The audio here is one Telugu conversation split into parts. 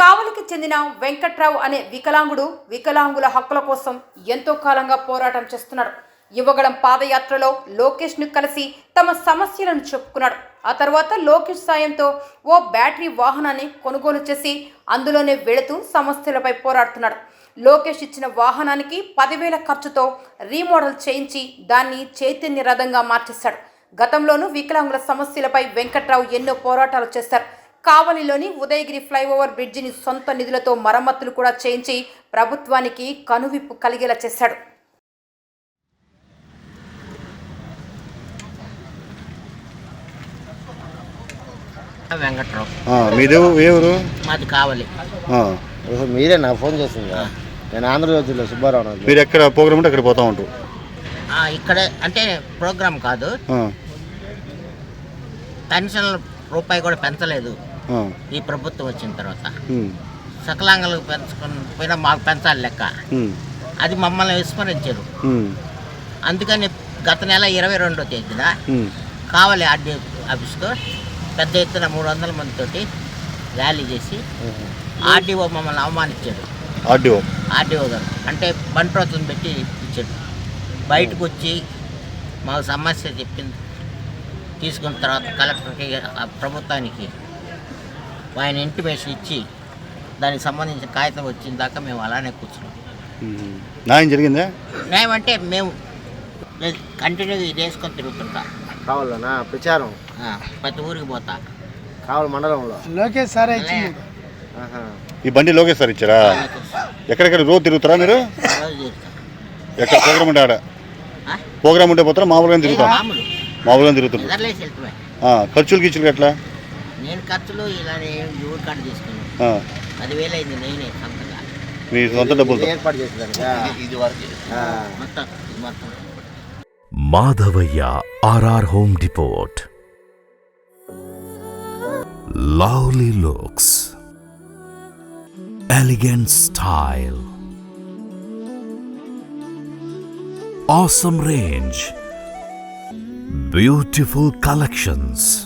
కావలికి చెందిన వెంకట్రావు అనే వికలాంగుడు వికలాంగుల హక్కుల కోసం ఎంతో కాలంగా పోరాటం చేస్తున్నాడు. యువగళం పాదయాత్రలో లోకేష్ను కలిసి తమ సమస్యలను చెప్పుకున్నాడు. ఆ తర్వాత లోకేష్ సాయంతో ఓ బ్యాటరీ వాహనాన్ని కొనుగోలు చేసి అందులోనే వెళుతూ సమస్యలపై పోరాడుతున్నాడు. లోకేష్ ఇచ్చిన వాహనానికి పదివేల ఖర్చుతో రీమోడల్ చేయించి దాన్ని చైతన్య రథంగా మార్చేశాడు. గతంలోనూ వికలాంగుల సమస్యలపై వెంకట్రావు ఎన్నో పోరాటాలు చేశారు. కావలిలోని ఉదయగిరి ఫ్లైఓవర్ బ్రిడ్జిని సొంత నిధులతో మరమ్మతులు కూడా చేయించి ప్రభుత్వానికి కనువిప్పు కలిగేలా చేశాడు. వెంకట్రావు. ఆ, మీది ఏ ఊరు? మాది కావాలి. ఆ, ఓహో, మీరే నా ఫోన్ చేసింది? నేను ఆంధ్రజ్యోతిలో సుబ్బారావు మీరు ఎక్కడ ప్రోగ్రామ్ ఉంటే అక్కడ పోతా ఉంటారు. ఆ, ఇక్కడే అంటే ప్రోగ్రామ్ కాదు. పెన్షన్ రూపాయి కూడా పెంచలేదు. ఈ ప్రభుత్వం వచ్చిన తర్వాత ఉమ్, సకలాంగులకు పెంచుకుని పోయినా మాకు పెంచాలి లెక్క. అది మమ్మల్ని విస్మరించారు. అందుకని గత నెల ఇరవై రెండో తేదీన కావాలి ఆర్డీ ఆఫీస్తో పెద్ద ఎత్తున మూడు వందల మందితోటి ర్యాలీ చేసి ఆర్డీఓ మమ్మల్ని అవమానించాడు ఆర్డీఓ? ఆర్డీఓ గారు. అంటే బంట్రోతుని పెట్టి ఇచ్చాడు బయటకు వచ్చి మాకు సమస్య చెప్పింది తీసుకున్న తర్వాత కలెక్టర్కి ప్రభుత్వానికి ఆయన ఇంటిమేషన్ ఇచ్చి దానికి సంబంధించిన కాగితం వచ్చిన దాకా మేము అలానే కూర్చున్నాం. న్యాయం జరిగిందా? న్యాయం అంటే మేము కంటిన్యూగా ఇది వేసుకొని తిరుగుతుంటా. కావాలనా? ప్రచారం? ఆ, ప్రతి ఊరికి పోతా. కావాలి మండలంలో? లోకేష్ సార్. ఈ బండి లోకేష్ సార్ ఇచ్చారా? ఎక్కడెక్కడ రోజు తిరుగుతారా మీరు. ఎక్కడ ప్రోగ్రామ్ ఉంటే ఆడ? ఆ? ప్రోగ్రామ్ ఉంటే పోతారా? మామూలుగా తిరుగుతాం మామూలు. మామూలుగా తిరుగుతుంటారు. ఆ, ఖర్చులు గిచ్చులు ఎట్లా? నేను ఖర్చులు ఇలా కార్డు తీసుకున్నాను పదివేలు అయింది నేనే సొంతగా. మీ సొంత డబ్బులతో? ఏర్పాటు చేసేదానికా ఇది వరకు ఆ. మొత్తం ఇది మొత్తం. Madhavaiah RR home depot lovely looks. Elegant style. awesome range beautiful collections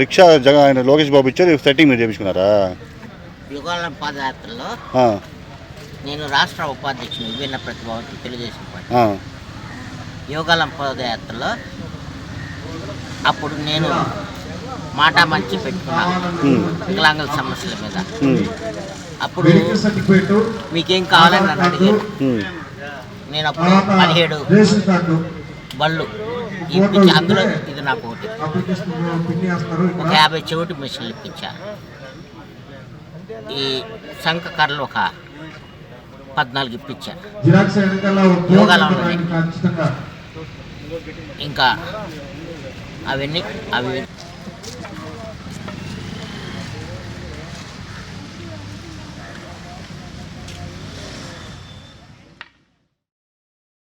rickshaw జగ ఆయన లోకేష్ బాబు ఇచ్చారు సెట్టింగ్ మీరు చేయించుకున్నారా యుగాలం పాదయాత్రలో ఆ, నేను రాష్ట్ర ఉపాధ్యక్షుని విభిన్న ప్రతిభావంతులు తెలుగుదేశం పార్టీ ఆ, యువకాలం పాదయాత్రలో అప్పుడు నేను మాట మంచి పెట్టుకున్నాను వికలాంగుల సమస్యల మీద. అప్పుడు మీకేం కావాలని నన్ను అడిగారు. నేను అప్పుడు పదిహేడు బళ్ళు ఇప్పించి అందులో ఇది నాకు ఒకటి ఒక యాభై చెవిటి మిషన్లు ఇప్పించా ఈ శంఖ కర్రలు ఒక పద్నాలుగు ఇప్పించా జిరాక్స్ వెనకాల యోగాలో ఉన్నాయి. ఇంకా అవన్నీ అవి